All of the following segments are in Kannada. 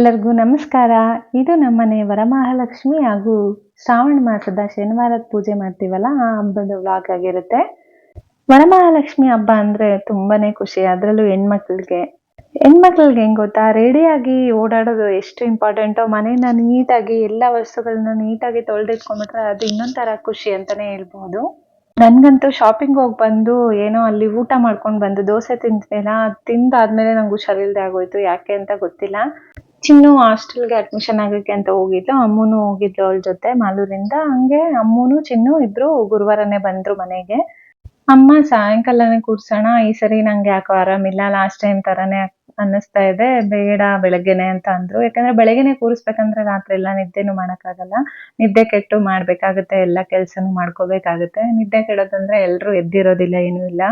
ಎಲ್ಲರಿಗೂ ನಮಸ್ಕಾರ. ಇದು ನಮ್ಮನೆ ವರಮಹಾಲಕ್ಷ್ಮಿ ಹಾಗೂ ಶ್ರಾವಣ ಮಾಸದ ಶನಿವಾರದ ಪೂಜೆ ಮಾಡ್ತೀವಲ್ಲ, ಆ ಹಬ್ಬದ ವ್ಲಾಗ್ ಆಗಿರುತ್ತೆ. ವರಮಹಾಲಕ್ಷ್ಮಿ ಹಬ್ಬ ಅಂದ್ರೆ ತುಂಬಾನೇ ಖುಷಿ, ಅದರಲ್ಲೂ ಹೆಣ್ಮಕ್ಳಿಗೆ. ಹೆಣ್ಮಕ್ಳಿಗೆ ಹೆಂಗ್ ಗೊತ್ತಾ? ರೆಡಿಯಾಗಿ ಓಡಾಡೋದು ಎಷ್ಟು ಇಂಪಾರ್ಟೆಂಟೋ ಮನೇನ ನೀಟಾಗಿ, ಎಲ್ಲ ವಸ್ತುಗಳನ್ನ ನೀಟಾಗಿ ತೊಳೆದಿಟ್ಕೊಂಡ್ಬಿಟ್ರೆ ಅದು ಇನ್ನೊಂಥರ ಖುಷಿ ಅಂತಾನೆ ಹೇಳ್ಬಹುದು ನನ್ಗಂತೂ ಶಾಪಿಂಗ್ ಹೋಗಿ ಬಂದು, ಏನೋ ಅಲ್ಲಿ ಊಟ ಮಾಡ್ಕೊಂಡು ಬಂದು, ದೋಸೆ ತಿಂತೇನಾ ತಿಂದಾದ್ಮೇಲೆ ನಂಗೆ ಹುಷಾರಿಲ್ದೆ ಆಗೋಯ್ತು. ಯಾಕೆ ಅಂತ ಗೊತ್ತಿಲ್ಲ. ಚಿನ್ನು ಹಾಸ್ಟೆಲ್ಗೆ ಅಡ್ಮಿಷನ್ ಆಗಕ್ಕೆ ಅಂತ ಹೋಗಿದ್ಲು ಅಮ್ಮುನು ಹೋಗಿದ್ಲು ಅವಳ ಜೊತೆ ಮಾಲೂರಿಂದ. ಹಂಗೆ ಅಮ್ಮುನು, ಚಿನ್ನು ಇಬ್ರು ಗುರುವಾರನೇ ಬಂದ್ರು ಮನೆಗೆ. ಅಮ್ಮ ಸಾಯಂಕಾಲನೇ ಕೂರ್ಸೋಣ, ಈ ಸರಿ ನಂಗೆ ಯಾಕೋ ಆರಾಮಿಲ್ಲ ಲಾಸ್ಟ್ ಟೈಮ್ ತರಾನೇ ಅನ್ನಿಸ್ತಾ ಇದೆ, ಬೇಡ ಬೆಳಗ್ಗೆನೆ ಅಂತ ಅಂದ್ರು. ಯಾಕಂದ್ರೆ ಬೆಳಗ್ಗೆನೆ ಕೂರಿಸ್ಬೇಕಂದ್ರೆ ರಾತ್ರಿ ಎಲ್ಲ ನಿದ್ದೆನೂ ಮಾಡಕ್ಕಾಗಲ್ಲ. ನಿದ್ದೆ ಕೆಟ್ಟು ಮಾಡ್ಬೇಕಾಗುತ್ತೆ, ಎಲ್ಲ ಕೆಲ್ಸನೂ ಮಾಡ್ಕೋಬೇಕಾಗುತ್ತೆ. ನಿದ್ದೆ ಕೆಡೋದಂದ್ರೆ ಎಲ್ರು ಎದ್ದಿರೋದಿಲ್ಲ, ಏನೂ ಇಲ್ಲ.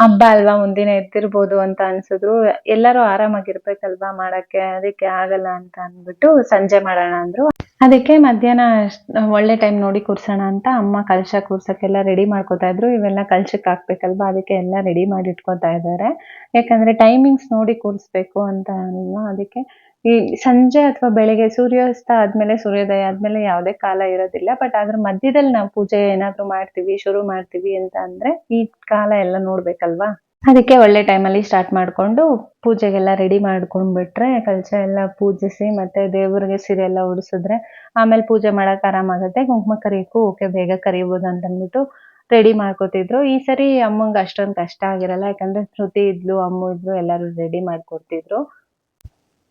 ಹಬ್ಬ ಅಲ್ವಾ ಒಂದಿನ ಎದ್ದಿರ್ಬೋದು ಅಂತ ಅನ್ಸಿದ್ರು. ಎಲ್ಲರೂ ಆರಾಮಾಗಿರ್ಬೇಕಲ್ವಾ ಮಾಡಕ್ಕೆ? ಅದಕ್ಕೆ ಆಗಲ್ಲ ಅಂತ ಅಂದ್ಬಿಟ್ಟು ಸಂಜೆ ಮಾಡೋಣ ಅಂದ್ರು. ಅದಕ್ಕೆ ಮಧ್ಯಾಹ್ನ ಒಳ್ಳೆ ಟೈಮ್ ನೋಡಿ ಕೂರ್ಸೋಣ ಅಂತ ಅಮ್ಮ ಕಲಶ ಕೂರ್ಸಕ್ಕೆಲ್ಲ ರೆಡಿ ಮಾಡ್ಕೊತಾ ಇದ್ರು. ಇವೆಲ್ಲ ಕಲಶಕ್ಕೆ ಹಾಕ್ಬೇಕಲ್ವಾ? ಅದಕ್ಕೆ ಎಲ್ಲ ರೆಡಿ ಮಾಡಿ ಇಟ್ಕೋತಾ ಇದ್ದಾರೆ. ಯಾಕಂದ್ರೆ ಟೈಮಿಂಗ್ಸ್ ನೋಡಿ ಕೂರಿಸ್ಬೇಕು ಅಂತ ಅಲ್ವಾ? ಅದಕ್ಕೆ ಈ ಸಂಜೆ ಅಥವಾ ಬೆಳಿಗ್ಗೆ ಸೂರ್ಯಾಸ್ತ ಆದ್ಮೇಲೆ, ಸೂರ್ಯೋದಯ ಆದ್ಮೇಲೆ ಯಾವುದೇ ಕಾಲ ಇರೋದಿಲ್ಲ. ಬಟ್ ಅದ್ರ ಮಧ್ಯದಲ್ಲಿ ನಾವು ಪೂಜೆ ಏನಾದ್ರು ಮಾಡ್ತೀವಿ, ಶುರು ಮಾಡ್ತೀವಿ ಅಂತ ಅಂದ್ರೆ ಈ ಕಾಲ ಎಲ್ಲ ನೋಡ್ಬೇಕಲ್ವಾ? ಅದಕ್ಕೆ ಒಳ್ಳೆ ಟೈಮಲ್ಲಿ ಸ್ಟಾರ್ಟ್ ಮಾಡ್ಕೊಂಡು ಪೂಜೆಗೆಲ್ಲ ರೆಡಿ ಮಾಡ್ಕೊಂಡ್ಬಿಟ್ರೆ, ಕಲ್ಚ ಎಲ್ಲ ಪೂಜಿಸಿ ಮತ್ತೆ ದೇವ್ರಿಗೆ ಸೀರೆ ಎಲ್ಲ ಉಡಿಸಿದ್ರೆ ಆಮೇಲೆ ಪೂಜೆ ಮಾಡಕ್ ಆರಾಮಾಗುತ್ತೆ. ಕುಂಕುಮ ಕರಿಯಕ್ಕೂ ಓಕೆ, ಬೇಗ ಕರಿಬೋದು ಅಂತ ಅಂದ್ಬಿಟ್ಟು ರೆಡಿ ಮಾಡ್ಕೊತಿದ್ರು. ಈ ಸರಿ ಅಮ್ಮಂಗೆ ಅಷ್ಟೊಂದು ಕಷ್ಟ ಆಗಿರಲ್ಲ. ಯಾಕಂದ್ರೆ ಶ್ರುತಿ, ಇದ್ಲು, ಅಮ್ಮ, ಇದ್ಲು ಎಲ್ಲರೂ ರೆಡಿ ಮಾಡ್ಕೊಡ್ತಿದ್ರು.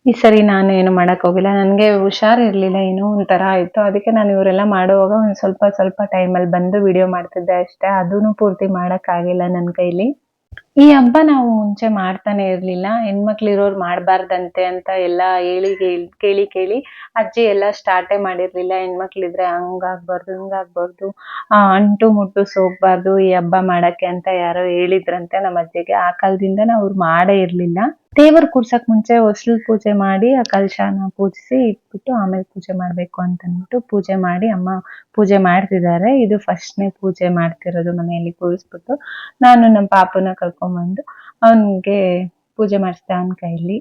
ಈ ಸರಿ ನಾನು ಏನು ಮಾಡಕ್ ಹೋಗಿಲ್ಲ. ನನಗೆ ಹುಷಾರ್ ಇರ್ಲಿಲ್ಲ ಏನೋ ಒಂಥರ ಆಯ್ತು. ಅದಕ್ಕೆ ನಾನು ಇವರೆಲ್ಲ ಮಾಡುವಾಗ ಒಂದ್ ಸ್ವಲ್ಪ ಸ್ವಲ್ಪ ಟೈಮಲ್ಲಿ ಬಂದು ವಿಡಿಯೋ ಮಾಡ್ತಿದ್ದೆ ಅಷ್ಟೇ. ಅದೂನು ಪೂರ್ತಿ ಮಾಡಕ್ ಆಗಿಲ್ಲ ನನ್ನ ಕೈಲಿ. ಈ ಹಬ್ಬ ನಾವು ಮುಂಚೆ ಮಾಡ್ತಾನೆ ಇರ್ಲಿಲ್ಲ. ಹೆಣ್ಮಕ್ಳು ಇರೋರು ಮಾಡಬಾರ್ದಂತೆ ಅಂತ ಎಲ್ಲ ಹೇಳಿ ಕೇಳಿ ಕೇಳಿ ಅಜ್ಜಿ ಎಲ್ಲ ಸ್ಟಾರ್ಟೇ ಮಾಡಿರ್ಲಿಲ್ಲ. ಹೆಣ್ಮಕ್ಳಿದ್ರೆ ಹಂಗಾಗ್ಬಾರ್ದು, ಹಿಂಗಾಗ್ಬಾರ್ದು ಅಂಟು ಮುಟ್ಟು ಸೋಗ್ಬಾರ್ದು ಈ ಹಬ್ಬ ಮಾಡಕ್ಕೆ ಅಂತ ಯಾರೋ ಹೇಳಿದ್ರಂತೆ ನಮ್ಮ ಅಜ್ಜಿಗೆ ಆ ಕಾಲದಿಂದ ಅವ್ರು ಮಾಡೇ ಇರ್ಲಿಲ್ಲ. ದೇವ್ರ ಕೂರ್ಸಕ್ ಮುಂಚೆ ಹೊಸ್ಲು ಪೂಜೆ ಮಾಡಿ, ಆ ಕಲಶನ ಪೂಜಿಸಿ ಇಟ್ಬಿಟ್ಟು ಆಮೇಲೆ ಪೂಜೆ ಮಾಡ್ಬೇಕು ಅಂತ ಅಂದ್ಬಿಟ್ಟು ಪೂಜೆ ಮಾಡಿ ಅಮ್ಮ ಪೂಜೆ ಮಾಡ್ತಿದ್ದಾರೆ ಇದು ಫಸ್ಟ್ನೇ ಪೂಜೆ ಮಾಡ್ತಿರೋದು ಮನೆಯಲ್ಲಿ ಕೂರಿಸ್ಬಿಟ್ಟು ನಾನು ನಮ್ಮ ಪಾಪನ ಕರ್ಕೊಂಡ್ಬಂದು ಅವನಿಗೆ ಪೂಜೆ ಮಾಡಿಸ್ದೆ ಅವನ ಕೈಲಿ.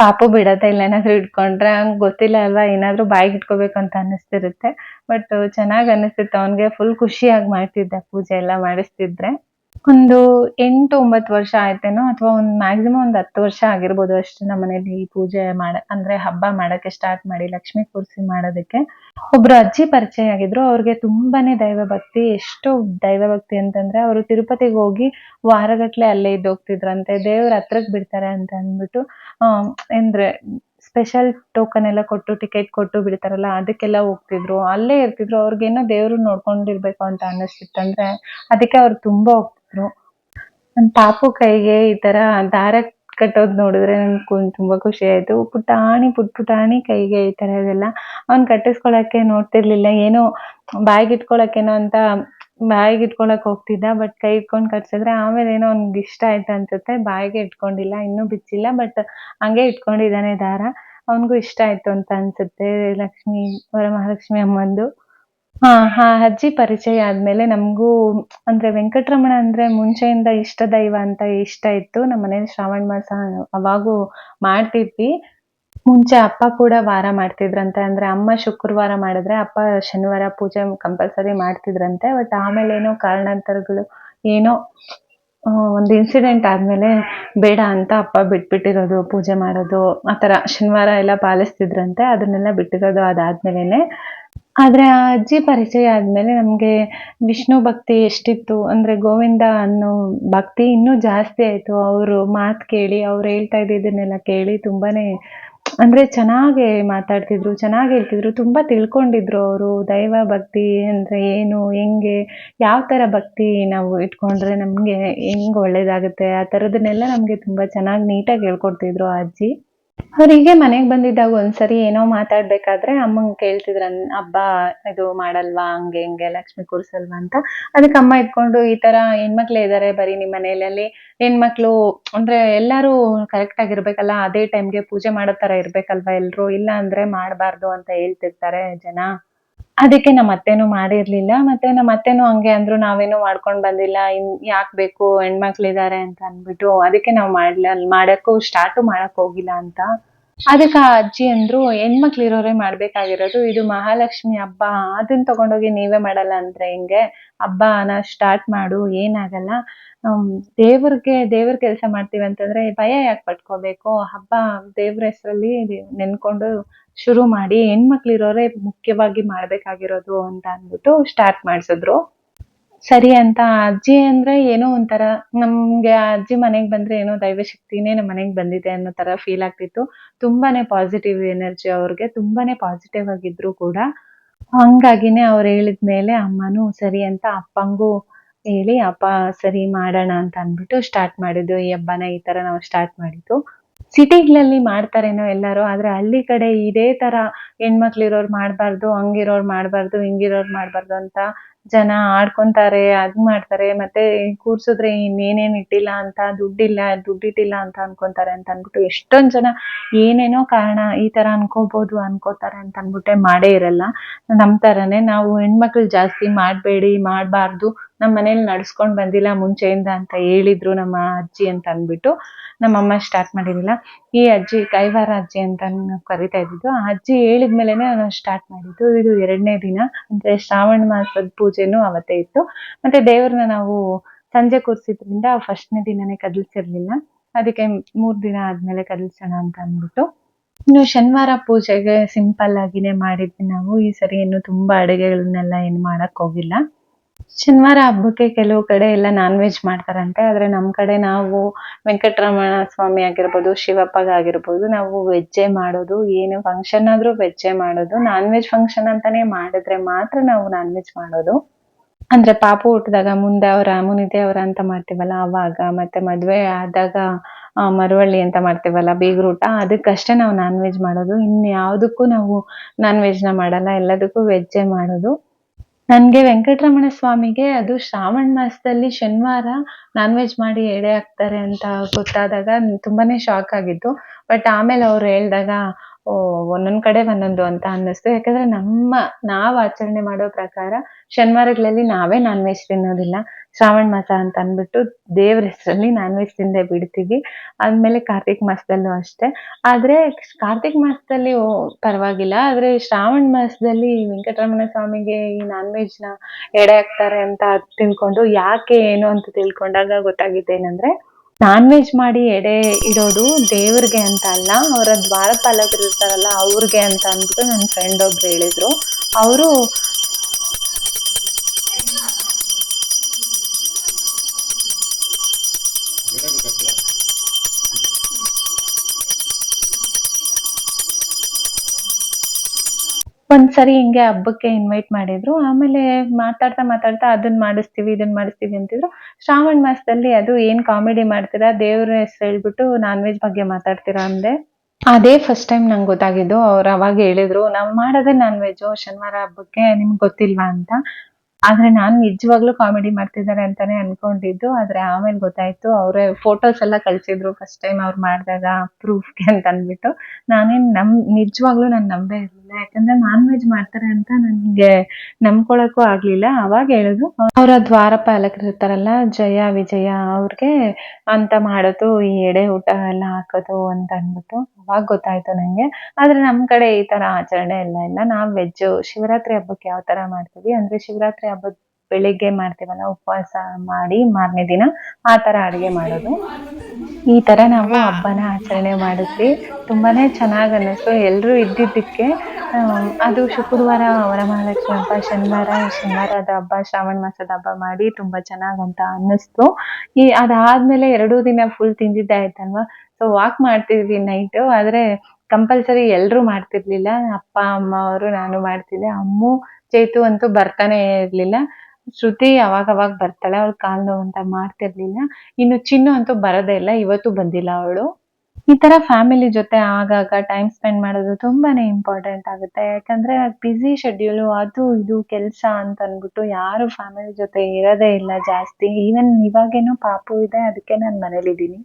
ಪಾಪು ಬಿಡತ್ತೆ ಇಲ್ಲ ಏನಾದ್ರು ಇಟ್ಕೊಂಡ್ರೆ ಅವ್ನ್ ಗೊತ್ತಿಲ್ಲ ಅಲ್ವಾ, ಏನಾದ್ರು ಬಾಯಿಗೆ ಇಟ್ಕೋಬೇಕು ಅಂತ ಅನ್ನಿಸ್ತಿರುತ್ತೆ. ಬಟ್ ಚೆನ್ನಾಗ್ ಅನಿಸ್ತಿತ್ತು ಅವನ್ಗೆ ಫುಲ್ ಖುಷಿಯಾಗಿ ಮಾಡ್ತಿದ್ದ ಪೂಜೆ ಎಲ್ಲ ಮಾಡಿಸ್ತಿದ್ರೆ. ಒಂದು ಎಂಟು ಒಂಬತ್ತು ವರ್ಷ ಆಯ್ತೇನೋ? ಅಥವಾ ಒಂದ್ ಮ್ಯಾಕ್ಸಿಮಮ್ ಒಂದ್ ಹತ್ತು ವರ್ಷ ಆಗಿರ್ಬೋದು ಅಷ್ಟೇ ನಮ್ಮ ಮನೇಲಿ ಪೂಜೆ ಮಾಡ, ಅಂದ್ರೆ ಹಬ್ಬ ಮಾಡಕ್ಕೆ ಸ್ಟಾರ್ಟ್ ಮಾಡಿ, ಲಕ್ಷ್ಮಿ ಕೂರ್ಸಿ ಮಾಡೋದಕ್ಕೆ. ಒಬ್ರು ಅಜ್ಜಿ ಪರಿಚಯ ಆಗಿದ್ರು. ಅವ್ರಿಗೆ ತುಂಬಾನೇ ದೈವ ಭಕ್ತಿ ಎಷ್ಟು ದೈವ ಭಕ್ತಿ ಅಂತಂದ್ರೆ ಅವರು ತಿರುಪತಿಗೆ ಹೋಗಿ ವಾರಗಟ್ಲೆ ಅಲ್ಲೇ ಇದ್ದೋಗ್ತಿದ್ರಂತೆ. ದೇವ್ರ ಹತ್ರಕ್ ಬಿಡ್ತಾರೆ ಅಂತ ಅಂದ್ಬಿಟ್ಟು ಅಂದ್ರೆ ಸ್ಪೆಷಲ್ ಟೋಕನ್ ಎಲ್ಲ ಕೊಟ್ಟು ಟಿಕೆಟ್ ಕೊಟ್ಟು ಬಿಡ್ತಾರಲ್ಲ, ಅದಕ್ಕೆಲ್ಲ ಹೋಗ್ತಿದ್ರು. ಅಲ್ಲೇ ಇರ್ತಿದ್ರು. ಅವ್ರಿಗೇನೋ ದೇವ್ರು ನೋಡ್ಕೊಂಡಿರ್ಬೇಕು ಅಂತ ಅನ್ನಿಸ್ತಿತ್ತಂದ್ರೆ, ಅದಕ್ಕೆ ಅವ್ರು ತುಂಬಾ ಹೋಗ್ತಿದ್ರು ನನ್ನ ಪಾಪು ಕೈಗೆ ಈ ತರ ದಾರ ಕಟ್ಟೋದು ನೋಡಿದ್ರೆ ನನಗೆ ತುಂಬಾ ಖುಷಿ ಆಯ್ತು. ಪುಟಾಣಿ ಪುಟ್ ಪುಟಾಣಿ ಕೈಗೆ ಈ ತರ ಇದೆಲ್ಲ ಅವ್ನ್ ಕಟ್ಟಿಸ್ಕೊಳಕ್ಕೆ ನೋಡ್ತಿರ್ಲಿಲ್ಲ. ಏನೋ ಬಾಯಿಗೆ ಇಟ್ಕೊಳಕ್ಕೇನೋ ಅಂತ ಬಾಯಿಗೆ ಇಟ್ಕೊಳಕ್ ಹೋಗ್ತಿದ್ದ, ಬಟ್ ಕೈ ಇಟ್ಕೊಂಡು ಕಟ್ಸಿದ್ರೆ ಆಮೇಲೆ ಏನೋ ಅವ್ನಿಗೆ ಇಷ್ಟ ಆಯ್ತು ಅನ್ಸುತ್ತೆ. ಬಾಯಿಗೆ ಇಟ್ಕೊಂಡಿಲ್ಲ, ಇನ್ನೂ ಬಿಚ್ಚಿಲ್ಲ, ಬಟ್ ಹಂಗೆ ಇಟ್ಕೊಂಡಿದ್ದಾನೆ ದಾರ. ಅವನಿಗೂ ಇಷ್ಟ ಆಯ್ತು ಅಂತ ಅನ್ಸುತ್ತೆ ಲಕ್ಷ್ಮಿ, ವರಮಹಾಲಕ್ಷ್ಮಿ ಅಮ್ಮಂದು. ಹಾ ಹಾ, ಅಜ್ಜಿ ಪರಿಚಯ ಆದ್ಮೇಲೆ ನಮಗೂ, ಅಂದ್ರೆ ವೆಂಕಟರಮಣ ಅಂದ್ರೆ ಮುಂಚೆಯಿಂದ ಇಷ್ಟ ದೈವ ಅಂತ ಇಷ್ಟ ಇತ್ತು. ನಮ್ಮ ಮನೇಲಿ ಶ್ರಾವಣ ಮಾಸ ಅವಾಗೂ ಮಾಡ್ತಿದ್ವಿ. ಮುಂಚೆ ಅಪ್ಪ ಕೂಡ ವಾರ ಮಾಡ್ತಿದ್ರಂತೆ. ಅಂದ್ರೆ ಅಮ್ಮ ಶುಕ್ರವಾರ ಮಾಡಿದ್ರೆ ಅಪ್ಪ ಶನಿವಾರ ಪೂಜೆ ಕಂಪಲ್ಸರಿ ಮಾಡ್ತಿದ್ರಂತೆ. ಬಟ್ ಆಮೇಲೆ ಏನೋ ಕಾರಣಾಂತರಗಳು ಏನೋ ಒಂದು ಇನ್ಸಿಡೆಂಟ್ ಆದ್ಮೇಲೆ ಬೇಡ ಅಂತ ಅಪ್ಪ ಬಿಟ್ಬಿಟ್ಟಿರೋದು, ಪೂಜೆ ಮಾಡೋದು, ಆ ಥರ ಶನಿವಾರ ಎಲ್ಲ ಪಾಲಿಸ್ತಿದ್ರಂತೆ, ಅದನ್ನೆಲ್ಲ ಬಿಟ್ಟಿರೋದು ಅದಾದ್ಮೇಲೆನೆ. ಆದರೆ ಆ ಅಜ್ಜಿ ಪರಿಚಯ ಆದ್ಮೇಲೆ ನಮಗೆ ವಿಷ್ಣು ಭಕ್ತಿ ಎಷ್ಟಿತ್ತು, ಅಂದ್ರೆ ಗೋವಿಂದ ಅನ್ನೋ ಭಕ್ತಿ ಇನ್ನೂ ಜಾಸ್ತಿ ಆಯ್ತು. ಅವರು ಮಾತ್ ಕೇಳಿ, ಅವ್ರು ಹೇಳ್ತಾ ಇದ್ದಿದ್ದನ್ನೆಲ್ಲ ಕೇಳಿ ತುಂಬಾನೇ ಅಂದ್ರೆ ಚೆನ್ನಾಗಿ ಮಾತಾಡ್ತಿದ್ರು, ಚೆನ್ನಾಗಿ ಹೇಳ್ತಿದ್ರು, ತುಂಬಾ ತಿಳ್ಕೊಂಡಿದ್ರು ಅವರು. ದೈವ ಭಕ್ತಿ ಅಂದ್ರೆ ಏನು, ಹೆಂಗೆ, ಯಾವ ತರ ಭಕ್ತಿ ನಾವು ಇಟ್ಕೊಂಡ್ರೆ ನಮ್ಗೆ ಹೆಂಗ್ ಒಳ್ಳೇದಾಗುತ್ತೆ? ಆ ತರದನ್ನೆಲ್ಲ ನಮ್ಗೆ ತುಂಬಾ ಚೆನ್ನಾಗಿ ನೀಟಾಗಿ ಹೇಳ್ಕೊಡ್ತಿದ್ರು ಆ ಅಜ್ಜಿ. ಅವ್ರಿಗೆ ಮನೆಗ್ ಬಂದಿದ್ದಾಗ ಒಂದ್ಸರಿ ಏನೋ ಮಾತಾಡ್ಬೇಕಾದ್ರೆ ಅಮ್ಮಂಗ್ ಕೇಳ್ತಿದ್ರ ಹಬ್ಬ ಇದು ಮಾಡಲ್ವಾ? ಹಂಗೆ, ಹಿಂಗೆ, ಲಕ್ಷ್ಮಿ ಕೂರ್ಸಲ್ವಾ? ಅಂತ. ಅದಕ್ಕೆ ಅಮ್ಮ ಇಟ್ಕೊಂಡು ಈ ತರ ಹೆಣ್ಮಕ್ಳೆ ಇದಾರೆ, ಬರೀ ನಿಮ್ ಮನೆಯಲ್ಲಿ ಹೆಣ್ಮಕ್ಳು ಅಂದ್ರೆ ಎಲ್ಲಾರು ಕರೆಕ್ಟ್ ಆಗಿರ್ಬೇಕಲ್ಲ ಅದೇ ಟೈಮ್ಗೆ ಪೂಜೆ ಮಾಡೋ ತರ ಇರ್ಬೇಕಲ್ವಾ? ಎಲ್ರು ಇಲ್ಲ ಅಂದ್ರೆ ಮಾಡ್ಬಾರ್ದು ಅಂತ ಹೇಳ್ತಿರ್ತಾರೆ ಜನ. ಅದಕ್ಕೆ ನಮ್ಮ ಅತ್ತೆನೂ ಮಾಡಿರ್ಲಿಲ್ಲ. ಮತ್ತೆ ನಮ್ಮ ಅತ್ತೆನು ಹಂಗೆ ಅಂದ್ರು, ನಾವೇನು ಮಾಡ್ಕೊಂಡ್ ಬಂದಿಲ್ಲ. ಇನ್, ಯಾಕ್ ಬೇಕು? ಹೆಣ್ಮಕ್ಳಿದಾರೆ ಅಂತ ಅನ್ಬಿಟ್ಟು ಅದಕ್ಕೆ ನಾವ್ ಮಾಡ್ಲ, ಮಾಡಕ್ಕೂ ಸ್ಟಾರ್ಟು ಮಾಡಕ್ ಹೋಗಿಲ್ಲ ಅಂತ. ಅದಕ್ಕೆ ಆ ಅಜ್ಜಿ ಅಂದ್ರು ಹೆಣ್ಮಕ್ಳು ಇರೋರೇ ಮಾಡ್ಬೇಕಾಗಿರೋದು. ಇದು ಮಹಾಲಕ್ಷ್ಮಿ ಹಬ್ಬ. ಅದನ್ನ ತಗೊಂಡೋಗಿ ನೀವೇ ಮಾಡಲ್ಲ ಅಂದ್ರೆ ಹೆಂಗೆ? ಹಬ್ಬನ ಸ್ಟಾರ್ಟ್ ಮಾಡು. ಏನಾಗಲ್ಲ. ದೇವ್ರಿಗೆ, ದೇವ್ರ ಕೆಲಸ ಮಾಡ್ತೀವಿ ಅಂತಂದ್ರೆ ಭಯ ಯಾಕೆ ಪಟ್ಕೋಬೇಕು? ಹಬ್ಬ ದೇವ್ರ ಹೆಸರಲ್ಲಿ ನೆನ್ಕೊಂಡು ಶುರು ಮಾಡಿ ಹೆಣ್ಮಕ್ಳು ಇರೋರೇ ಮುಖ್ಯವಾಗಿ ಮಾಡ್ಬೇಕಾಗಿರೋದು ಅಂತ ಅಂದ್ಬಿಟ್ಟು ಸ್ಟಾರ್ಟ್ ಮಾಡಿಸಿದ್ರು. ಸರಿ ಅಂತ ಅಜ್ಜಿ ಅಂದ್ರೆ ಏನೋ ಒಂಥರ ನಮ್ಗೆ ಅಜ್ಜಿ ಮನೆಗೆ ಬಂದ್ರೆ ಏನೋ ದೈವಶಕ್ತಿನೇ ನಮ್ಮ ಮನೆಗೆ ಬಂದಿದೆ ಅನ್ನೋ ತರ ಫೀಲ್ ಆಗ್ತಿತ್ತು. ತುಂಬಾನೇ ಪಾಸಿಟಿವ್ ಎನರ್ಜಿ ಅವ್ರಿಗೆ, ತುಂಬಾನೇ ಪಾಸಿಟಿವ್ ಆಗಿದ್ರು ಕೂಡ. ಹಂಗಾಗಿನೇ ಅವ್ರು ಹೇಳಿದ್ಮೇಲೆ ಅಮ್ಮನೂ ಸರಿ ಅಂತ ಅಪ್ಪಂಗೂ ಹೇಳಿ, ಅಪ್ಪ ಸರಿ ಮಾಡೋಣ ಅಂತ ಅಂದ್ಬಿಟ್ಟು ಸ್ಟಾರ್ಟ್ ಮಾಡಿದ್ದು. ಈ ಹಬ್ಬನ ಈ ತರ ನಾವು ಸ್ಟಾರ್ಟ್ ಮಾಡಿದ್ದು. ಸಿಟಿಗಳಲ್ಲಿ ಮಾಡ್ತಾರೇನೋ ಎಲ್ಲರೂ, ಆದ್ರೆ ಹಳ್ಳಿ ಕಡೆ ಇದೇ ತರ ಹೆಣ್ಮಕ್ಳಿರೋರು ಮಾಡ್ಬಾರ್ದು, ಹಂಗಿರೋರು ಮಾಡ್ಬಾರ್ದು, ಹಿಂಗಿರೋರು ಮಾಡ್ಬಾರ್ದು ಅಂತ ಜನ ಆಡ್ಕೊಂತಾರೆ ಅದ್ ಮಾಡ್ತಾರೆ, ಮತ್ತೆ ಕೂರ್ಸಿದ್ರೆ ಇನ್ನೇನೇನ್ ಇಟ್ಟಿಲ್ಲ ಅಂತ, ದುಡ್ಡಿಲ್ಲ ದುಡ್ಡಿಟ್ಟಿಲ್ಲ ಅಂತ ಅನ್ಕೊಂತಾರೆ ಅಂತ ಅನ್ಬಿಟ್ಟು ಎಷ್ಟೊಂದ್ ಜನ ಏನೇನೋ ಕಾರಣ ಈ ತರ ಅನ್ಕೋಬಹುದು ಅನ್ಕೋತಾರೆ ಅಂತ ಅನ್ಬಿಟ್ಟೆ ಮಾಡೇ ಇರಲ್ಲ. ನಮ್ ತರಾನೇ ನಾವು ಹೆಣ್ಮಕ್ಳು ಜಾಸ್ತಿ ಮಾಡಬೇಡಿ, ಮಾಡ್ಬಾರ್ದು ನಮ್ಮ ಮನೇಲಿ ನಡ್ಸ್ಕೊಂಡ್ ಬಂದಿಲ್ಲ ಮುಂಚೆಯಿಂದ ಅಂತ ಹೇಳಿದ್ರು ನಮ್ಮ ಅಜ್ಜಿ ಅಂತ ಅನ್ಬಿಟ್ಟು. ನಮ್ಮಮ್ಮ ಸ್ಟಾರ್ಟ್ ಮಾಡಿರಲಿಲ್ಲ. ಈ ಅಜ್ಜಿ, ಕೈವಾರ ಅಜ್ಜಿ ಅಂತ ಕರಿತಾ ಇದ್ದಿದ್ದು, ಆ ಅಜ್ಜಿ ಹೇಳಿದ್ಮೇಲೆನೇ ನಾನು ಸ್ಟಾರ್ಟ್ ಮಾಡಿದ್ದು. ಇದು ಎರಡನೇ ದಿನ. ಅಂದ್ರೆ ಶ್ರಾವಣ ಮಾಸದ ಪೂಜೆನೂ ಅವತ್ತೇ ಇತ್ತು. ಮತ್ತೆ ದೇವ್ರನ್ನ ನಾವು ಸಂಜೆ ಕೂರಿಸಿದ್ರಿಂದ ಫಸ್ಟ್ನೇ ದಿನನೇ ಕದಲ್ಸಿರ್ಲಿಲ್ಲ. ಅದಕ್ಕೆ ಮೂರ್ ದಿನ ಆದ್ಮೇಲೆ ಕದಲ್ಸೋಣ ಅಂತ ಅಂದ್ಬಿಟ್ಟು. ಇನ್ನು ಶನಿವಾರ ಪೂಜೆಗೆ ಸಿಂಪಲ್ ಆಗಿನೇ ಮಾಡಿದ್ವಿ ನಾವು. ಈ ಸರಿ ಏನು ತುಂಬಾ ಅಡುಗೆಗಳನ್ನೆಲ್ಲ ಏನು ಮಾಡಕ್ ಹೋಗಿಲ್ಲ. ಶನಿವಾರ ಹಬ್ಬಕ್ಕೆ ಕೆಲವು ಕಡೆ ಎಲ್ಲ ನಾನ್ ವೆಜ್ ಮಾಡ್ತಾರಂತೆ. ಆದ್ರೆ ನಮ್ ಕಡೆ ನಾವು ವೆಂಕಟರಮಣ ಸ್ವಾಮಿ ಆಗಿರ್ಬೋದು ಶಿವಪ್ಪಗಾಗಿರ್ಬೋದು ನಾವು ವೆಜ್ಜೇ ಮಾಡೋದು, ಏನು ಫಂಕ್ಷನ್ ಆದ್ರೂ ವೆಜ್ಜೇ ಮಾಡೋದು ನಾನ್ ವೆಜ್ ಫಂಕ್ಷನ್ ಅಂತಾನೆ ಮಾಡಿದ್ರೆ ಮಾತ್ರ ನಾವು ನಾನ್ ವೆಜ್ ಮಾಡೋದು. ಅಂದ್ರೆ ಪಾಪು ಹುಟ್ಟಿದಾಗ ಮುಂದೆ ಅವ್ರ ಮುನಿದೆ ಅವರ ಅಂತ ಮಾಡ್ತೀವಲ್ಲ, ಅವಾಗ ಮತ್ತೆ ಮದ್ವೆ ಆದಾಗ ಮರವಳ್ಳಿ ಅಂತ ಮಾಡ್ತೀವಲ್ಲ, ಬೀಗ್ರೂಟ, ಅದಕ್ಕಷ್ಟೇ ನಾವು ನಾನ್ ವೆಜ್ ಮಾಡೋದು. ಇನ್ ಯಾವ್ದಕ್ಕೂ ನಾವು ನಾನ್ ವೆಜ್ನ ಮಾಡಲ್ಲ, ಎಲ್ಲದಕ್ಕೂ ವೆಜ್ಜೇ ಮಾಡೋದು. ನನ್ಗೆ ವೆಂಕಟರಮಣ ಸ್ವಾಮಿಗೆ ಅದು ಶ್ರಾವಣ ಮಾಸದಲ್ಲಿ ಶನಿವಾರ ನಾನ್ ವೆಜ್ ಮಾಡಿ ಎಡೆ ಹಾಕ್ತಾರೆ ಅಂತ ಗೊತ್ತಾದಾಗ ತುಂಬಾನೇ ಶಾಕ್ ಆಗಿತ್ತು ಬಟ್ ಆಮೇಲೆ ಅವ್ರು ಹೇಳ್ದಾಗ, ಓ, ಒಂದೊಂದ್ ಕಡೆ ಒಂದೊಂದು ಅಂತ ಅನ್ನಿಸ್ತು. ಯಾಕಂದ್ರೆ ನಮ್ಮ, ನಾವ್ ಆಚರಣೆ ಮಾಡೋ ಪ್ರಕಾರ ಶನಿವಾರಗಳಲ್ಲಿ ನಾವೇ ನಾನ್ ವೆಜ್ ತಿನ್ನೋದಿಲ್ಲ. ಶ್ರಾವಣ ಮಾಸ ಅಂತ ಅಂದ್ಬಿಟ್ಟು ದೇವ್ರ ಹೆಸರಲ್ಲಿ ನಾನ್ ವೆಜ್ ತಿಂದೆ ಬಿಡ್ತೀವಿ. ಆದ್ಮೇಲೆ ಕಾರ್ತಿಕ್ ಮಾಸದಲ್ಲೂ ಅಷ್ಟೇ. ಆದ್ರೆ ಕಾರ್ತಿಕ್ ಮಾಸದಲ್ಲಿ ಪರವಾಗಿಲ್ಲ. ಆದ್ರೆ ಶ್ರಾವಣ ಮಾಸದಲ್ಲಿ ವೆಂಕಟರಮಣ ಸ್ವಾಮಿಗೆ ಈ ನಾನ್ ವೆಜ್ನ ಎಡೆ ಹಾಕ್ತಾರೆ ಅಂತ ತಿಳ್ಕೊಂಡು ಯಾಕೆ ಏನು ಅಂತ ತಿಳ್ಕೊಂಡಾಗ ಗೊತ್ತಾಗಿದ್ದೇನಂದ್ರೆ ನಾನ್ ವೆಜ್ ಮಾಡಿ ಎಡೆ ಇಡೋದು ದೇವ್ರಿಗೆ ಅಂತ ಅಲ್ಲ, ಅವರ ದ್ವಾರಪಾಲಕರು ಇರ್ತಾರಲ್ಲ ಅವ್ರಿಗೆ ಅಂತ ಅಂದ್ಬಿಟ್ಟು ನನ್ನ ಫ್ರೆಂಡ್ ಒಬ್ರು ಹೇಳಿದ್ರು. ಅವರು ಒಂದ್ಸರಿ ಹಿಂಗೆ ಹಬ್ಬಕ್ಕೆ ಇನ್ವೈಟ್ ಮಾಡಿದ್ರು. ಆಮೇಲೆ ಮಾತಾಡ್ತಾ ಮಾತಾಡ್ತಾ ಅದನ್ನ ಮಾಡಿಸ್ತೀವಿ ಇದನ್ನ ಮಾಡಿಸ್ತೀವಿ ಅಂತಿದ್ರು. ಶ್ರಾವಣ ಮಾಸದಲ್ಲಿ ಅದು ಏನ್ ಕಾಮಿಡಿ ಮಾಡ್ತೀರಾ, ದೇವ್ರ ಹೆಸರು ಹೇಳ್ಬಿಟ್ಟು ನಾನ್ ವೆಜ್ ಬಗ್ಗೆ ಮಾತಾಡ್ತೀರಾ ಅಂದೆ. ಅದೇ ಫಸ್ಟ್ ಟೈಮ್ ನಂಗೆ ಗೊತ್ತಾಗಿದ್ದು. ಅವ್ರು ಅವಾಗ ಹೇಳಿದ್ರು, ನಾವ್ ಮಾಡೋದೇ ನಾನ್ ವೆಜ್ ಶನಿವಾರ ಹಬ್ಬಕ್ಕೆ ನಿಮ್ಗೆ ಗೊತ್ತಿಲ್ವಾ ಅಂತ. ಆದ್ರೆ ನಾನ್ ನಿಜವಾಗ್ಲೂ ಕಾಮಿಡಿ ಮಾಡ್ತಿದ್ದಾರೆ ಅಂತಾನೆ ಅನ್ಕೊಂಡಿದ್ದು, ಆದ್ರೆ ಆಮೇಲೆ ಗೊತ್ತಾಯ್ತು, ಅವರೇ ಫೋಟೋಸ್ ಎಲ್ಲ ಕಳ್ಸಿದ್ರು ಫಸ್ಟ್ ಟೈಮ್ ಅವ್ರು ಮಾಡಿದಾಗ ಪ್ರೂಫ್ಗೆ ಅಂತ ಅಂದ್ಬಿಟ್ಟು. ನಾನೇನ್ ನಮ್, ನಿಜವಾಗ್ಲೂ ನಾನು ನಂಬೇ ಇರ್ಲಿಲ್ಲ. ಯಾಕಂದ್ರೆ ನಾನ್ ವೆಜ್ ಮಾಡ್ತಾರೆ ಅಂತ ನನ್ಗೆ ನಂಬ್ಕೊಳಕ್ಕೂ ಆಗ್ಲಿಲ್ಲ. ಅವಾಗ ಹೇಳಿದ್ರು, ಅವರ ದ್ವಾರಪಾಲಕರು ಇರ್ತಾರಲ್ಲ, ಜಯ, ವಿಜಯ ಅವ್ರಿಗೆ ಅಂತ ಮಾಡೋದು, ಈ ಎಡೆ ಊಟ ಎಲ್ಲ ಹಾಕೋದು ಅಂತ ಅಂದ್ಬಿಟ್ಟು ಅವಾಗ ಗೊತ್ತಾಯ್ತು ನಂಗೆ. ಆದ್ರೆ ನಮ್ ಕಡೆ ಈ ತರ ಆಚರಣೆ ಎಲ್ಲ ಇಲ್ಲ. ನಾವ್ ವೆಜ್ ಶಿವರಾತ್ರಿ ಹಬ್ಬಕ್ಕೆ ಯಾವ ತರ ಮಾಡ್ತೀವಿ? ಅಂದ್ರೆ ಶಿವರಾತ್ರಿ ಹಬ್ಬದ ಬೆಳಿಗ್ಗೆ ಮಾಡ್ತೀವಲ್ಲ ಉಪವಾಸ ಮಾಡಿ ಮಾರನೇ ದಿನ ಆ ತರ ಅಡಿಗೆ ಮಾಡೋದು. ಈ ತರ ನಾವು ಹಬ್ಬನ ಆಚರಣೆ ಮಾಡಿದ್ವಿ. ತುಂಬಾನೇ ಚೆನ್ನಾಗ್ ಅನ್ನಿಸ್ತು. ಎಲ್ರು ಇದ್ದಿದ್ದಕ್ಕೆ ಅದು ಶುಕ್ರವಾರ ವರಮಹಾಲಕ್ಷ್ಮಿ ಹಬ್ಬ, ಶನಿವಾರ ಶನಿವಾರದ ಹಬ್ಬ, ಶ್ರಾವಣ ಮಾಸದ ಹಬ್ಬ ಮಾಡಿ ತುಂಬಾ ಚೆನ್ನಾಗ್ ಅಂತ ಅನ್ನಿಸ್ತು. ಈ ಅದಾದ್ಮೇಲೆ ಎರಡೂ ದಿನ ಫುಲ್ ತಿಂದಿದ್ದೆ ಆಯ್ತಲ್ವಾ? ಸೊ ವಾಕ್ ಮಾಡ್ತಿದ್ವಿ ನೈಟ್ ಆದ್ರೆ ಕಂಪಲ್ಸರಿ ಎಲ್ಲರೂ ಮಾಡ್ತಿರ್ಲಿಲ್ಲ. ಅಪ್ಪ, ಅಮ್ಮ ಅವರು, ನಾನು ಮಾಡ್ತಿದ್ದೆ. ಅಮ್ಮು ಚೇತು ಅಂತೂ ಬರ್ತಾನೆ ಇರ್ಲಿಲ್ಲ. ಶ್ರುತಿ ಅವಾಗ ಅವಾಗ ಬರ್ತಾಳೆ, ಅವಳು ಕಾಲ್ ನೋವು ಅಂತ ಮಾಡ್ತಿರ್ಲಿಲ್ಲ. ಇನ್ನು ಚಿನ್ನು ಅಂತೂ ಬರೋದೇ ಇಲ್ಲ, ಇವತ್ತು ಬಂದಿಲ್ಲ ಅವಳು. ಈ ತರ ಫ್ಯಾಮಿಲಿ ಜೊತೆ ಆಗಾಗ ಟೈಮ್ ಸ್ಪೆಂಡ್ ಮಾಡೋದು ತುಂಬಾನೇ ಇಂಪಾರ್ಟೆಂಟ್ ಆಗುತ್ತೆ. ಯಾಕಂದ್ರೆ ಬ್ಯುಸಿ ಶೆಡ್ಯೂಲ್ ಅದು ಇದು ಕೆಲಸ ಅಂತ ಅಂದ್ಬಿಟ್ಟು ಯಾರು ಫ್ಯಾಮಿಲಿ ಜೊತೆ ಇರೋದೇ ಇಲ್ಲ ಜಾಸ್ತಿ. ಈವನ್ ಇವಾಗೇನೋ ಪಾಪು ಇದೆ, ಅದಕ್ಕೆ ನಾನು ಮನೇಲಿದ್ದೀನಿ.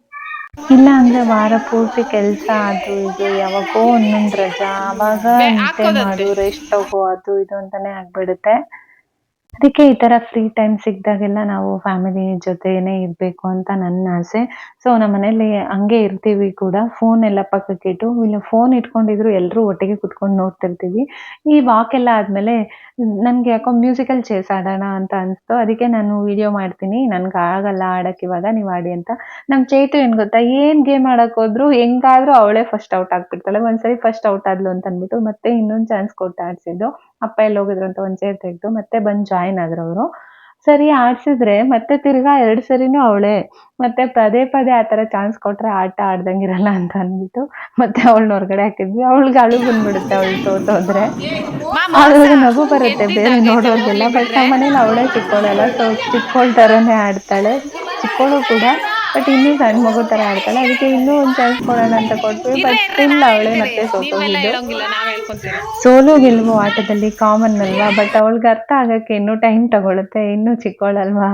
ಇಲ್ಲ ಅಂದ್ರೆ ವಾರ ಪೂರ್ತಿ ಕೆಲ್ಸ ಅದು ಇದು ಯಾವಾಗೋ ಒಂದೊಂದ್ ರಜಾ ಅವಾಗ ನಿದ್ದೆ ಮಾಡು ರೆಸ್ಟ್ ತಗೋ ಅದು ಇದು ಅಂತಾನೆ ಆಗ್ಬಿಡುತ್ತೆ. ಅದಕ್ಕೆ ಈ ತರ ಫ್ರೀ ಟೈಮ್ ಸಿಕ್ದಾಗೆಲ್ಲ ನಾವು ಫ್ಯಾಮಿಲಿ ಜೊತೆನೇ ಇರ್ಬೇಕು ಅಂತ ನನ್ನ ಆಸೆ. ಸೊ ನಮ್ಮ ಮನೇಲಿ ಹಂಗೆ ಇರ್ತೀವಿ ಕೂಡ. ಫೋನ್ ಎಲ್ಲ ಪಕ್ಕಕ್ಕೆ ಇಟ್ಟು, ಇಲ್ಲ ಫೋನ್ ಇಟ್ಕೊಂಡಿದ್ರು ಎಲ್ರೂ ಒಟ್ಟಿಗೆ ಕುತ್ಕೊಂಡು ನೋಡ್ತಿರ್ತೀವಿ. ಈ ವಾಕ್ ಎಲ್ಲ ಆದ್ಮೇಲೆ ನನ್ಗೆ ಯಾಕೋ ಮ್ಯೂಸಿಕಲ್ ಚೇಸ್ ಆಡೋಣ ಅಂತ ಅನ್ಸ್ತು. ಅದಕ್ಕೆ ನಾನು ವಿಡಿಯೋ ಮಾಡ್ತೀನಿ. ನನ್ಗೆ ಆಗಲ್ಲ ಆಡಕ್ ಇವಾಗ, ನೀವ್ ಆಡಿ ಅಂತ. ನಮ್ ಚೈತು ಏನ್ ಗೊತ್ತಾ ಏನ್ ಗೇಮ್ ಆಡಕ್ ಹೋದ್ರು ಹೆಂಗಾದ್ರೂ ಅವಳೇ ಫಸ್ಟ್ ಔಟ್ ಆಗ್ಬಿಡ್ತಾಳೆ. ಒಂದ್ಸರಿ ಫಸ್ಟ್ ಔಟ್ ಆದ್ಲು ಅಂತ ಅಂದ್ಬಿಟ್ಟು ಮತ್ತೆ ಇನ್ನೊಂದ್ ಚಾನ್ಸ್ ಕೊಟ್ಟು ಆಡ್ಸಿದ್ದು. ಅಪ್ಪ ಎಲ್ಲಿ ಹೋಗಿದ್ರು ಅಂತ ಒಂದ್ ಚೇರ್ ತೆಗ್ದು ಮತ್ತೆ ಬಂದು ಜಾಯಿನ್ ಆದ್ರು ಅವ್ರು. ಸರಿ ಆಡ್ಸಿದ್ರೆ ಮತ್ತೆ ತಿರ್ಗಾ ಎರಡು ಸರಿನು ಅವಳೆ ಮತ್ತೆ ಪದೇ ಪದೇ ಆ ತರ ಚಾನ್ಸ್ ಕೊಟ್ರೆ ಆಟ ಆಡ್ದಂಗಿರಲ್ಲ ಅಂತ ಅಂದ್ಬಿಟ್ಟು ಮತ್ತೆ ಅವಳನ್ನ ಹೊರಗಡೆ ಹಾಕಿದ್ವಿ. ಅವಳಿಗೆ ಅಳು ಬಂದ್ಬಿಡುತ್ತೆ ಅವಳು ಸೋತೋದ್ರೆ. ಅವಳಿಗೆ ನಗು ಬರುತ್ತೆ ಬೇರೆ ನೋಡೋರ್ಗೆಲ್ಲ. ಬಟ್ ನಮ್ಮ ಮನೇಲಿ ಅವಳೇ ಚಿಕ್ಕೋಳಲ್ಲ. ಸೊ ಚಿಕ್ಕೋಳ್ ತರಾನೇ ಆಡ್ತಾಳೆ. ಚಿಕ್ಕೋಳು ಕೂಡ. ಬಟ್ ಇನ್ನೂ ಸಣ್ಣ ಮಗು ತರ ಆಡ್ತಾಳೆ. ಅದಕ್ಕೆ ಇನ್ನೂ ಒಂದ್ ಚಾನ್ಸ್ ಕೊಡೋಣ ಅಂತ ಕೊಟ್ವಿ. ಬಟ್ ಇಲ್ಲ ಅವಳೇ ಮತ್ತೆ ಸೋತೋಗಿದ್ದು. ಸೋಲು ಗೆಲುವು ಆಟದಲ್ಲಿ ಕಾಮನ್ ಅಲ್ವಾ? ಬಟ್ ಅವಳಿಗೆ ಅರ್ಥ ಆಗಕ್ಕೆ ಇನ್ನೂ ಟೈಮ್ ತಗೊಳುತ್ತೆ. ಇನ್ನೂ ಚಿಕ್ಕವಳಲ್ವಾ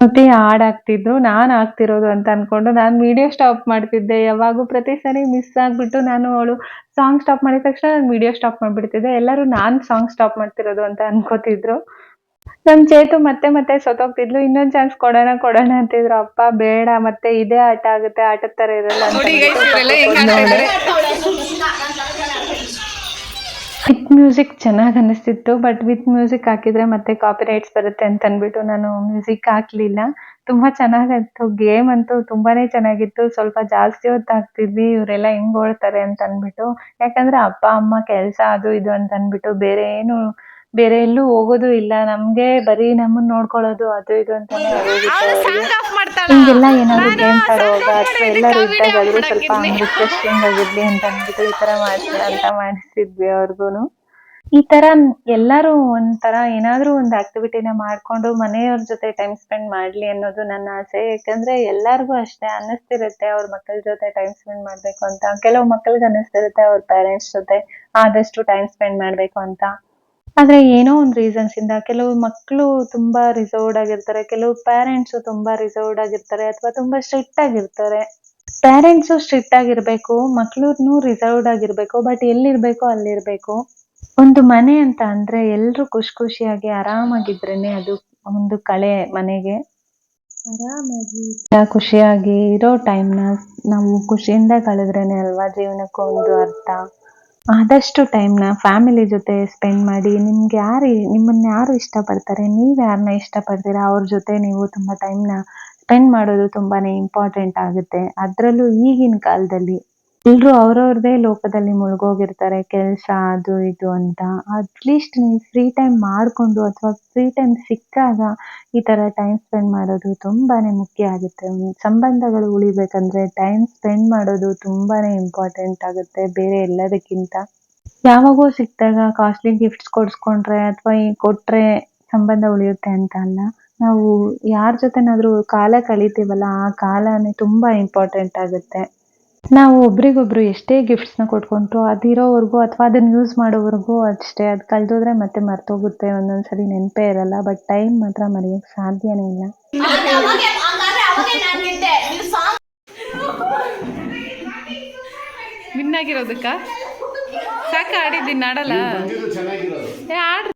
ಮತ್ತೆ ಹಾಡ್ ಆಗ್ತಿದ್ರು ನಾನ್ ಆಗ್ತಿರೋದು ಅಂತ ಅನ್ಕೊಂಡು ನಾನು ವಿಡಿಯೋ ಸ್ಟಾಪ್ ಮಾಡ್ತಿದ್ದೆ. ಯಾವಾಗೂ ಪ್ರತಿ ಸರಿ ಮಿಸ್ ಆಗ್ಬಿಟ್ಟು ನಾನು ಅವಳು ಸಾಂಗ್ ಸ್ಟಾಪ್ ಮಾಡಿದ ತಕ್ಷಣ ನಾನು ವಿಡಿಯೋ ಸ್ಟಾಪ್ ಮಾಡ್ಬಿಡ್ತಿದ್ದೆ. ಎಲ್ಲರೂ ನಾನ್ ಸಾಂಗ್ ಸ್ಟಾಪ್ ಮಾಡ್ತಿರೋದು ಅಂತ ಅನ್ಕೋತಿದ್ರು. ನಮ್ ಚೇತು ಮತ್ತೆ ಮತ್ತೆ ಸತೋಗ್ತಿದ್ಲು ಇನ್ನೊಂದ್ ಚಾನ್ಸ್ ಕೊಡೋಣ ಕೊಡೋಣ ಅಂತಿದ್ರು. ಅಪ್ಪ ಬೇಡ ಮತ್ತೆ ಇದೇ ಆಟ ಆಗುತ್ತೆ. ಆಟದ ತರ ಇರಲ್ಲ ಅಂತ ವಿತ್ ಮ್ಯೂಸಿಕ್ ಚೆನ್ನಾಗಿ ಅನಿಸ್ತಿತ್ತು. ಬಟ್ ವಿತ್ ಮ್ಯೂಸಿಕ್ ಹಾಕಿದ್ರೆ ಮತ್ತೆ ಕಾಪಿ ರೈಟ್ಸ್ ಬರುತ್ತೆ ಅಂತ ಅಂದ್ಬಿಟ್ಟು ನಾನು ಮ್ಯೂಸಿಕ್ ಹಾಕ್ಲಿಲ್ಲ. ತುಂಬಾ ಚೆನ್ನಾಗಿತ್ತು ಗೇಮ್ ಅಂತೂ ತುಂಬಾನೇ ಚೆನ್ನಾಗಿತ್ತು. ಸ್ವಲ್ಪ ಜಾಸ್ತಿ ಹೊತ್ತು ಇವರೆಲ್ಲ ಇವ್ರೆಲ್ಲ ಹೆಂಗ್ ಓಡ್ತಾರೆ ಅಂತ ಅಂದ್ಬಿಟ್ಟು. ಯಾಕಂದ್ರೆ ಅಪ್ಪ, ಅಮ್ಮ ಕೆಲ್ಸ ಅದು ಇದು ಅಂತ ಅಂದ್ಬಿಟ್ಟು ಬೇರೆ ಏನು ಬೇರೆ ಎಲ್ಲೂ ಹೋಗೋದು ಇಲ್ಲ. ನಮ್ಗೆ ಬರೀ ನಮ್ಮನ್ ನೋಡ್ಕೊಳ್ಳೋದು ಅದು ಇದು ಅಂತಾನೆ. ಹಿಂಗೆಲ್ಲ ಏನಾದ್ರು ಗೇಮ್ ಆಡುವಾಗ ಅಥವಾ ಎಲ್ಲರೂ ಇದ್ದಾಗಾದ್ರೂ ಸ್ವಲ್ಪ ರಿಫ್ರೆಶಿಂಗ್ ಆಗಿರ್ಲಿ ಅಂತ ಅಂದ್ಬಿಟ್ಟು ಈ ತರ ಮಾಡ್ತಾರೆ ಅಂತ ಮಾಡಿಸ್ತಿದ್ವಿ ಅವ್ರಿಗೂನು. ಈ ತರ ಎಲ್ಲಾರು ಒಂಥರ ಏನಾದ್ರು ಒಂದ್ ಆಕ್ಟಿವಿಟಿನ ಮಾಡ್ಕೊಂಡು ಮನೆಯವ್ರ ಜೊತೆ ಟೈಮ್ ಸ್ಪೆಂಡ್ ಮಾಡ್ಲಿ ಅನ್ನೋದು ನನ್ನ ಆಸೆ. ಯಾಕಂದ್ರೆ ಎಲ್ಲಾರ್ಗು ಅಷ್ಟೇ ಅನ್ನಿಸ್ತಿರುತ್ತೆ ಅವ್ರ ಮಕ್ಕಳ ಜೊತೆ ಟೈಮ್ ಸ್ಪೆಂಡ್ ಮಾಡ್ಬೇಕು ಅಂತ. ಕೆಲವು ಮಕ್ಕಳಿಗೆ ಅನ್ನಿಸ್ತಿರುತ್ತೆ ಅವ್ರ ಪೇರೆಂಟ್ಸ್ ಜೊತೆ ಆದಷ್ಟು ಟೈಮ್ ಸ್ಪೆಂಡ್ ಮಾಡ್ಬೇಕು ಅಂತ. ಆದ್ರೆ ಏನೋ ಒಂದು ರೀಸನ್ಸ್ ಇಂದ ಕೆಲವು ಮಕ್ಕಳು ತುಂಬಾ ರಿಸರ್ವ್ಡ್ ಆಗಿರ್ತಾರೆ. ಕೆಲವು ಪೇರೆಂಟ್ಸ್ ತುಂಬಾ ರಿಸರ್ವ್ಡ್ ಆಗಿರ್ತಾರೆ ಅಥವಾ ತುಂಬಾ ಸ್ಟ್ರಿಕ್ಟ್ ಆಗಿರ್ತಾರೆ. ಪೇರೆಂಟ್ಸು ಸ್ಟ್ರಿಕ್ಟ್ ಆಗಿರ್ಬೇಕು. ಮಕ್ಕಳೂ ರಿಸರ್ವ್ಡ್ ಆಗಿರ್ಬೇಕು. ಬಟ್ ಎಲ್ಲಿರ್ಬೇಕೋ ಅಲ್ಲಿರ್ಬೇಕು. ಒಂದು ಮನೆ ಅಂತ ಅಂದ್ರೆ ಎಲ್ಲರೂ ಖುಷಿ ಖುಷಿಯಾಗಿ ಆರಾಮಾಗಿದ್ರೇ ಅದು ಒಂದು ಕಳೆ ಮನೆಗೆ. ಆರಾಮಾಗಿ ಖುಷಿಯಾಗಿ ಇರೋ ಟೈಮ್‌ನ ನಾವು ಖುಷಿಯಿಂದ ಕಳೆದ್ರೇನೆ ಅಲ್ವಾ ಜೀವನಕ್ಕೂ ಒಂದು ಅರ್ಥ. ಆದಷ್ಟು ಟೈಮ್‌ನ ಫ್ಯಾಮಿಲಿ ಜೊತೆ ಸ್ಪೆಂಡ್ ಮಾಡಿ. ನಿಮ್ಗೆ ಯಾರು ನಿಮ್ಮನ್ನ ಯಾರು ಇಷ್ಟಪಡ್ತಾರೆ, ನೀವು ಯಾರನ್ನ ಇಷ್ಟಪಡ್ತೀರಾ ಅವ್ರ ಜೊತೆ ನೀವು ತುಂಬಾ ಟೈಮ್‌ನ ಸ್ಪೆಂಡ್ ಮಾಡೋದು ತುಂಬಾನೇ ಇಂಪಾರ್ಟೆಂಟ್ ಆಗುತ್ತೆ. ಅದ್ರಲ್ಲೂ ಈಗಿನ ಕಾಲದಲ್ಲಿ ಎಲ್ರೂ ಅವ್ರವ್ರದೇ ಲೋಕದಲ್ಲಿ ಮುಳುಗೋಗಿರ್ತಾರೆ, ಕೆಲಸ ಅದು ಇದು ಅಂತ. ಅಟ್‌ಲೀಸ್ಟ್ ನೀವು ಫ್ರೀ ಟೈಮ್ ಮಾಡ್ಕೊಂಡು ಅಥವಾ ಫ್ರೀ ಟೈಮ್ ಸಿಕ್ಕಾಗ ಈ ತರ ಟೈಮ್ ಸ್ಪೆಂಡ್ ಮಾಡೋದು ತುಂಬಾನೇ ಮುಖ್ಯ ಆಗುತ್ತೆ. ಸಂಬಂಧಗಳು ಉಳಿಬೇಕಂದ್ರೆ ಟೈಮ್ ಸ್ಪೆಂಡ್ ಮಾಡೋದು ತುಂಬಾನೇ ಇಂಪಾರ್ಟೆಂಟ್ ಆಗುತ್ತೆ ಬೇರೆ ಎಲ್ಲದಕ್ಕಿಂತ. ಯಾವಾಗೋ ಸಿಕ್ದಾಗ ಕಾಸ್ಟ್ಲಿ ಗಿಫ್ಟ್ಸ್ ಕೊಡ್ಸ್ಕೊಂಡ್ರೆ ಅಥವಾ ಕೊಟ್ರೆ ಸಂಬಂಧ ಉಳಿಯುತ್ತೆ ಅಂತ ಅಲ್ಲ. ನಾವು ಯಾರ್ ಜೊತೆನಾದ್ರೂ ಕಾಲ ಕಳಿತೀವಲ್ಲ, ಆ ಕಾಲನೇ ತುಂಬಾ ಇಂಪಾರ್ಟೆಂಟ್ ಆಗುತ್ತೆ. ನಾವು ಒಬ್ರಿಗೊಬ್ರು ಎಷ್ಟೇ ಗಿಫ್ಟ್ಸ್‌ನ ಕೊಟ್ಕೊಂಡ್ರು ಅದಿರೋವರೆಗೂ ಅಥವಾ ಅದನ್ನ ಯೂಸ್ ಮಾಡೋವರೆಗೂ ಅಷ್ಟೇ. ಅದು ಕಳ್ದೋದ್ರೆ ಮತ್ತೆ ಮರ್ತೋಗುತ್ತೆ. ಒಂದೊಂದ್ಸರಿ ನೆನ್ಪೇ ಇರಲ್ಲ. ಬಟ್ ಟೈಮ್ ಮಾತ್ರ ಮರೆಯೋಕ್ಕೆ ಸಾಧ್ಯನೇ ಇಲ್ಲ. ವಿನ್ ಆಗಿರೋದಕ್ಕ ಸಾಕ ಆಡಿದ್ದೀನಿ ಆಡಲ್ಲ ಬಂದಿದ್ದು ಚೆನ್ನಾಗಿರೋದು ಏ ಆಡ್ರಿ